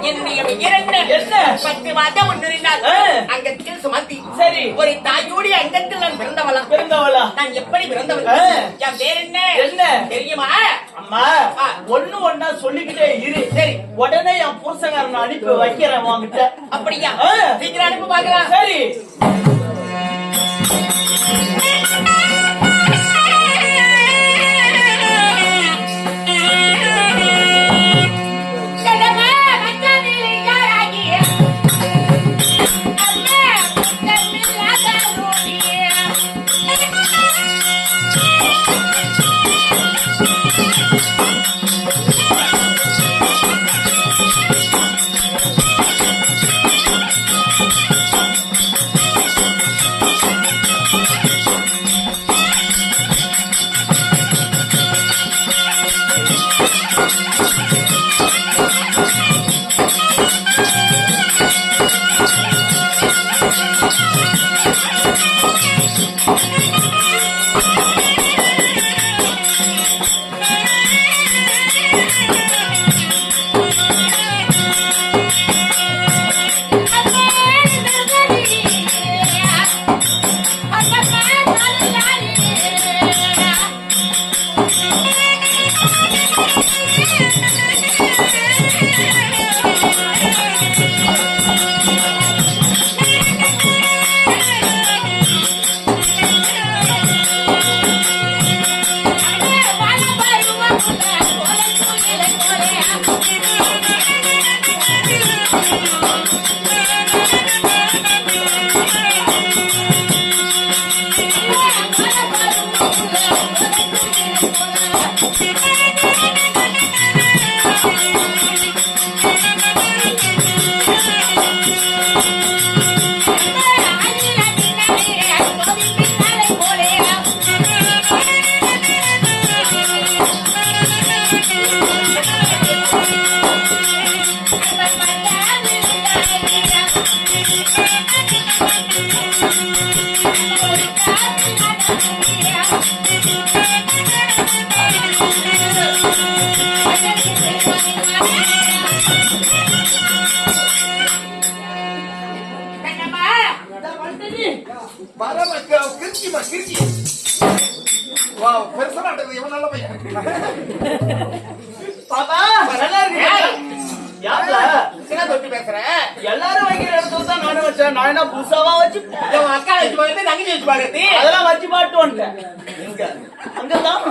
என்னுடைய இரண்டு என்ன? பத்து மாதம் முன்னிருந்தால். அங்கத்தில் சுமத்தி சரி. ஒரு தாயோடைய அங்கத்தில் நான் பிறந்தவளா பிறந்தவளா நான் எப்படி பிறந்தவள். என் பேர் என்ன என்ன? தெரியுமா அம்மா. ஒண்ணு ஒண்ணா சொல்லிக்கிட்டே இரு சரி. உடனே என் புருஷங்காரன் அனுப்பி வைக்கிறேன் உன்கிட்ட அப்படியா. சீக்கிரம் அனுப்பி பார்க்கலாம் சரி கண்ணம்மா கிருச்சிமா கிருச்சி வா பெருசா நடக்குது இவன் நல்ல பையன் பாப்பா நல்லா இருக்கு என்ன தொட்டு பேசுறேன் எல்லாரும் வைக்கிற இடத்துல தான் நானும் வச்சேன். நான் என்ன புதுசாவா வச்சு என் அக்கா வச்சு பார்க்கறது தங்கச்சி வச்சு பார்க்கறது? அதெல்லாம் வச்சு பாட்டு வந்துட்டேன். அங்கதான்.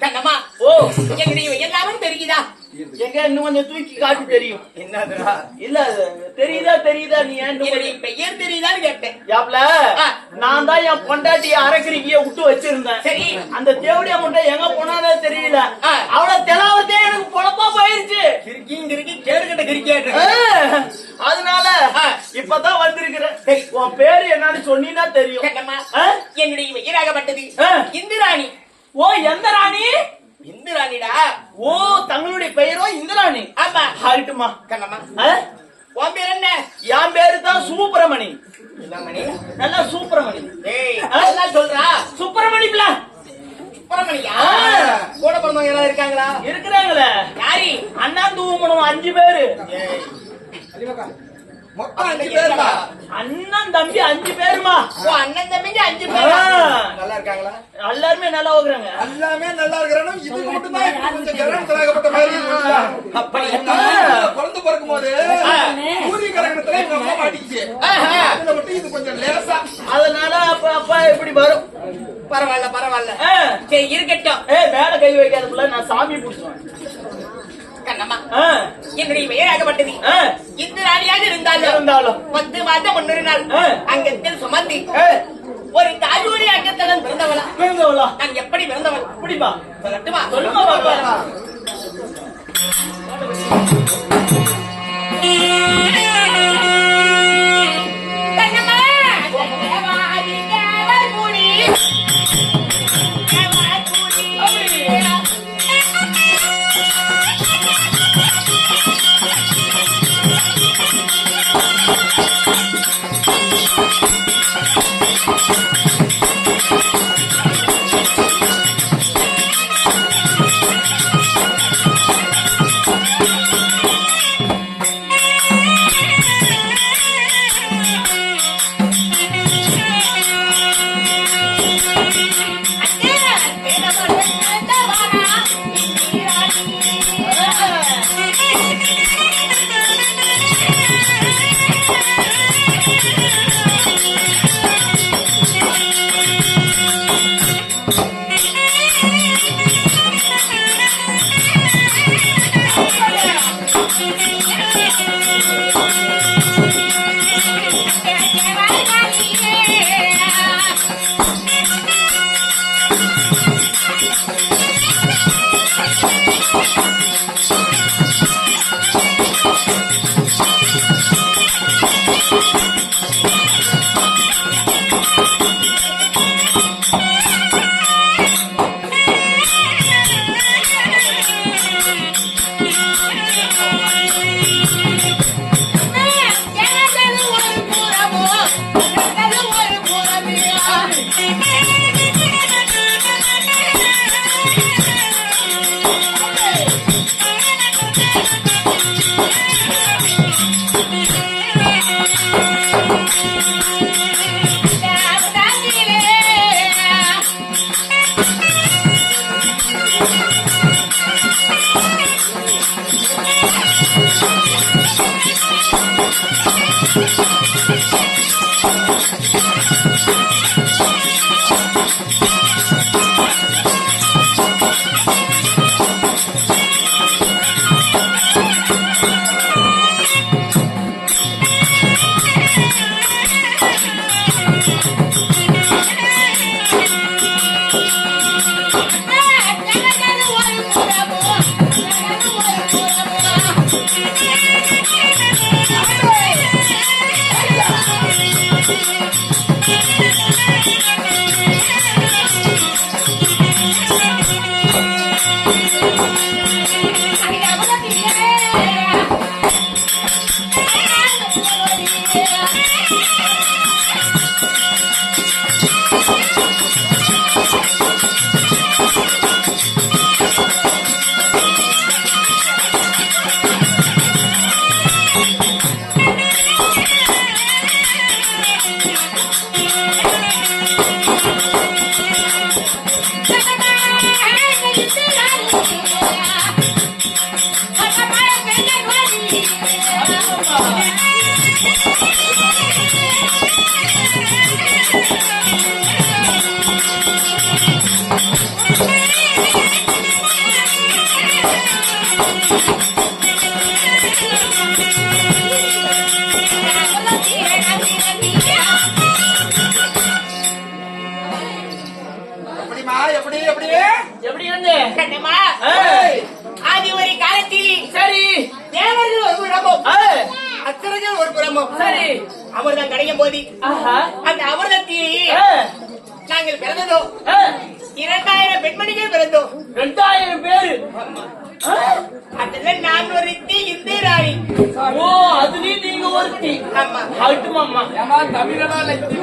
கண்ணம்மா ஓ எங்களுடைய எல்லாமே தெரியுதா? எங்க இன்னும் கொஞ்சம் தூக்கி காட்டு தெரியும். என்னதுடா? இல்ல தெரியுதா தெரியுதா? நீ ஏன் பெயர் தெரியுதான்னு கேட்டேன். யாப்ல. நான் தான் என் பொண்டாட்டி அரைக்கிறிக்கிய விட்டு வச்சிருந்தேன். சரி. அந்த தேவடியா முட்டை எங்க போனானே தெரியல. அவள தெலாவத்தே எனக்கு பொழப்பா போயிருச்சு. கிறுக்கியும் கிறுக்கி கேடுகட்ட கிறுக்கியாட்டு ஆ, அதனால. இப்பதான் வந்திருக்கிறேன். உன் பேரு என்னன்னு சொன்னீங்கன்னா தெரியும்? என்னுடைய பெயராகப்பட்டது ஆ. இந்திராணி. ஓ எந்த ராணி இந்திராணிடா? ஓ தங்களுடைய பெயரோ இந்திராணி. ஆமா. ஆகட்டுமா கண்ணம்மா. ஆ? உன் பேர் என்ன? என் பேரு தான் சுப்பிரமணி. நல்லா சுப்பிரமணி. ஏய் சொல்றா? சுப்பிரமணி பிள்ளை. சுப்பிரமணியா? ஆ. கூட பிறந்தவங்க எல்லாம் இருக்காங்களா? இருக்கிறாங்களே. யாரி? அண்ணா தூமணும் அஞ்சு பேரு. ஏய். மொத்தம் அஞ்சு பேருடா அண்ணன் தம்பி அஞ்சு பேருமா? ஓ அண்ணன் தம்பிங்க அஞ்சு பேர். நல்லா இருக்காங்களா எல்லாருமே நல்லா ஓகுறாங்க எல்லாமே நல்லா இருக்கிறானோ இது மட்டும் தான் இப்ப கொஞ்சம் மாதிரி. அப்படி பிறந்து பிறக்கும் போது. சூரிய கிரகணத்துல எங்க அம்மா மாட்டிக்கிச்சு. ஆஹா. அதுல மட்டும் இது கொஞ்சம் லேசா. அதனால அப்ப அப்பா இப்படி வரும். பரவாயில்ல பரவாயில்ல. சரி இருக்கட்டும். ஏ மேல கை வைக்காத புள்ள நான் சாமி பிடிச்சுவேன் கண்ணம்மா. என்னுடைய பெயராகப்பட்டது ஆ, இந்திராணியாக இருந்தாலும் இருந்தாலும். பத்து மாதம் முன்னொரு நாள். அங்கத்தில் சுமந்தி ஒரு தாயூரி அங்கத்தலன் பிறந்தவளா? பிறந்தவளா? நான் எப்படி பிறந்தவள்? இப்படிப்பா. சொல்லட்டுமா? சொல்லுமா பாப்பா எனக்கது ஒரு புறமோ எனக்கது ஒரு புறமில்லை எனக்கது ஒரு புறமோ தேவர்கள் ஒரு புறமும் சரி. அமிர்தம் கிடைக்கும் போது ஆஹா. அந்த அமிர்தத்தில் நாங்கள் பிறந்தோம் ஏய், இரண்டாயிரம் பெண்மணிகள் பிறந்தோம் ரெண்டாயிரம் பேரு ஏய், அதுல நான் ஒருத்தி இந்து ராணி ஓ அதுலயும் நீங்க ஒருத்தி ஆமா. ஏமா தமிழனா இல்ல எனக்கு?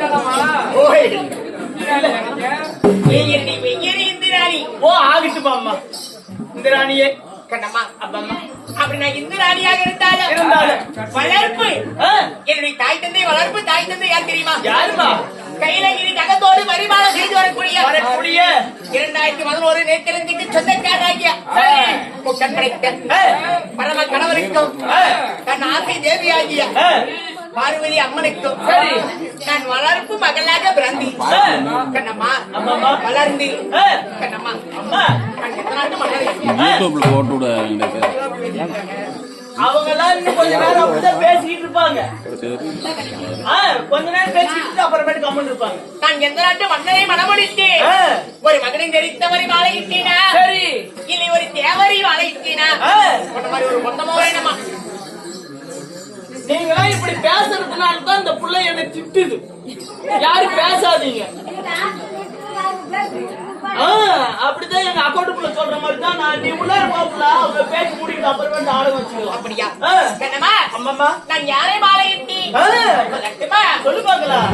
வெய்யடி வெய்யடி இந்து ராணி ஓ ஆகட்டுமாம்மா. இந்த ராணியே கண்ணம்மா அப்பம்மா. அப்படி நான் இந்து ராணியாக இருந்தாலும் இருந்தாலும். வளர்ப்பு. என்னுடைய தாய் தந்தை வளர்ப்பு தாய் தந்தை யார் தெரியுமா? யாருமா? கையிலகிரி தகத்தோடு பரிமாணம் செய்து வரக்கூடிய வரக்கூடிய இரண்டாயிரத்தி பதினோரு நேத்திரத்துக்கு சொந்தக்காராகிய பரம கணவருக்கும் ஏய், தன் ஆசை தேவியாகிய பார்வதி அம்மனுக்கும். நான் வளர்ப்பு மகளாக பிறந்தி. கண்ணம்மா. வளர்ந்து. கண்ணம்மா. அம்மா. நான் எத்தனை மகள் போட்டு அவங்க எல்லாம் இன்னும் கொஞ்ச நேரம் அப்படிதான் பேசிக்கிட்டு இருப்பாங்க. கொஞ்ச நேரம் பேசிக்கிட்டு அப்புறமேட்டு கம்மன் இருப்பாங்க. நான் எந்த நாட்டு மன்னரை மனமொழித்தேன் ஆ, ஒரு மகனை தெரித்தவரை மாலையிட்டேனா சரி. இல்லை ஒரு தேவரை மாலையிட்டேனா ஆ, உன்ன மாதிரி ஒரு மொத்தமா வேணுமா நீங்களாம் இப்படி பேசுறதுனால தான் இந்த புள்ள என்ன திட்டுது. யாரும் பேசாதீங்க. ஆ, அப்படிதான் எங்க அக்கௌண்ட் புள்ள சொல்ற மாதிரி தான் நான் நீ உள்ளார போகல அவங்க பேசி முடிக்கிட்டு அப்புறமேட்டு ஆளுங்க வச்சுக்கலாம் அப்படியா? ஆ. கண்ணம்மா அம்மம்மா. நான் யாரை மாலையிட்டி ஆ, சொல்லட்டுமா சொல்லு பாக்கலாம்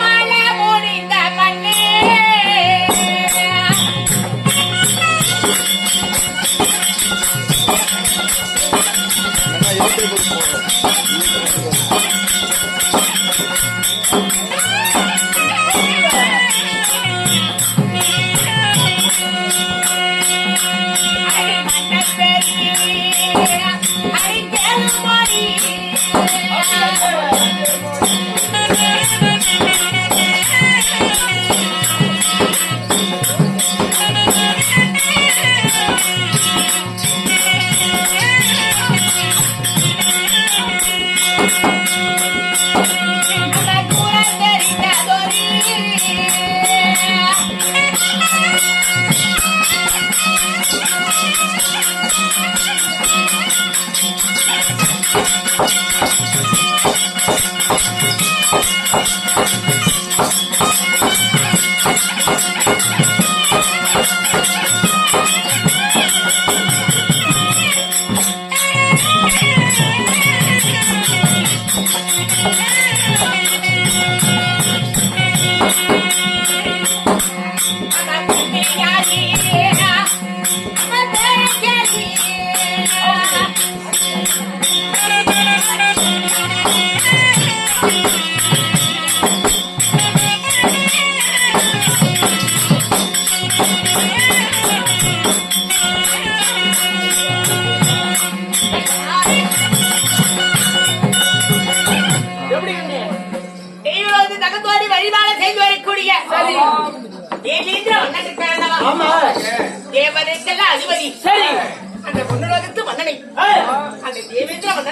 மல முடிந்த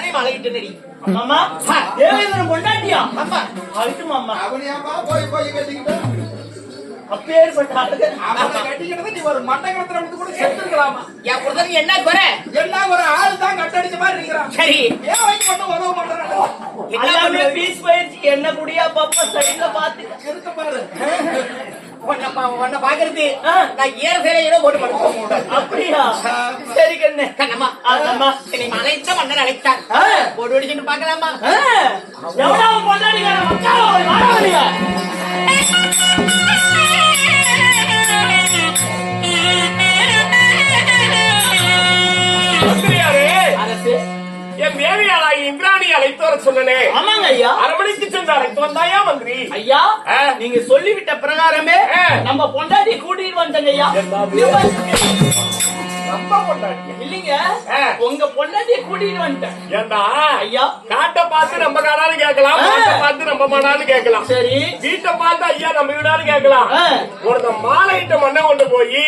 மன்னனை மாலையிட்டு நடி மாமா தேவேந்திரன் பொண்டாட்டியா? அம்மா அழுத்து மாமா. போய் போய் கட்டிக்கிட்டு அப்பேற்பட்ட அழகு அவனை கட்டிக்கிட்டு நீ ஒரு மண்டகத்துல வந்து கூட செத்துருக்கலாமா என் புருஷனுக்கு என்ன குறை? எல்லாம் ஒரு ஆள் தான் கட்டடிச்ச மாதிரி இருக்கிறான். சரி. ஏன் வைக்க மட்டும் உதவ மாட்டேன் என்ன எல்லாமே? பீஸ் என்ன குடியா பாப்பா? சைடுல பாத்து இருக்க பாரு. உன்னை பாக்குறது. நான் ஏற சேலையில போட்டு படுக்க அப்படியா? சரி கண்ணே. கண்ணம்மா அதம்மா. அழைத்த மன்னன் அழைத்தார். போட்டு அடிச்சுட்டு பாக்கலாமா மந்திரியாரே அரசு. என் அழைத்து வர சொன்னனே ஆமாங்க ஐயா அரமணிக்கு சென்று அழைத்து வந்தாயா மந்திரி ஐயா. நீங்க சொல்லிவிட்ட பிரகாரமே. நம்ம பொண்டாட்டி கூட்டிட்டு வந்துட்டங்க ஐயா? ரொம்ப பொண்டாட்டி இல்லீங்க. உங்க பொண்டாட்டிய கூட்டிட்டு வந்துட்டேன் ஏண்டா ஐயா காட்டை பார்த்து நம்ம காடாலும் கேட்கலாம். மாட்டை பார்த்து நம்ம மாடாலும் கேட்கலாம் சரி வீட்டை பார்த்து ஐயா நம்ம வீடாலும் கேட்கலாம். ஒருத்த மாலையிட்ட மண்ணை கொண்டு போய்.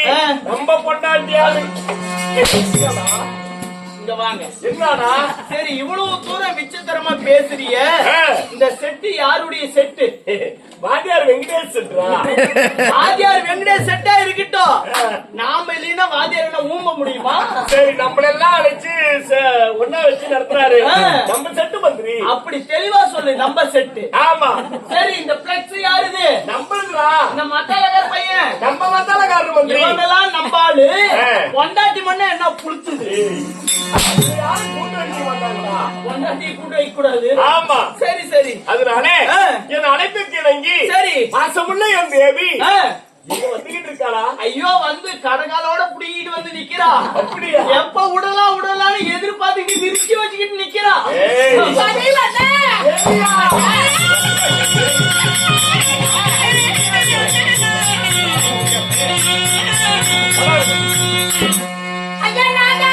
நம்ம பொண்டாட்டியாலு இங்க வாங்க. என்னடா? சரி இவ்வளவு தூரம் விசித்திரமா பேசுறிய. இந்த செட்டு யாருடைய செட்டு? வாத்தியார் வெங்கடேஷ் சென்றா வாத்தியார் வெங்கடேஷ் செட்டா இருக்கட்டும். நாம இல்லைன்னா வாத்தியார் என்ன ஊம்ப முடியுமா? சரி நம்மளெல்லாம் அழைச்சு ச- ஒண்ணா வச்சு நடத்துறாரு. நம்ம கூடாது ஆமா. சரி சரி. அதனால ஆ. என் அழைப்புக்கு இணங்கி சரி. பாசமுள்ள என் தேவி வந்துகிட்டு இருக்காளா? ஐயோ வந்து கடகாலோட புடிக்கிட்டு வந்து நிக்கிறா. அப்படியா? எப்ப விடலாம் விடலாம்னு எதிர்பார்த்துக்கிட்டு விரிச்சு வச்சுக்கிட்டு நிக்கிறா.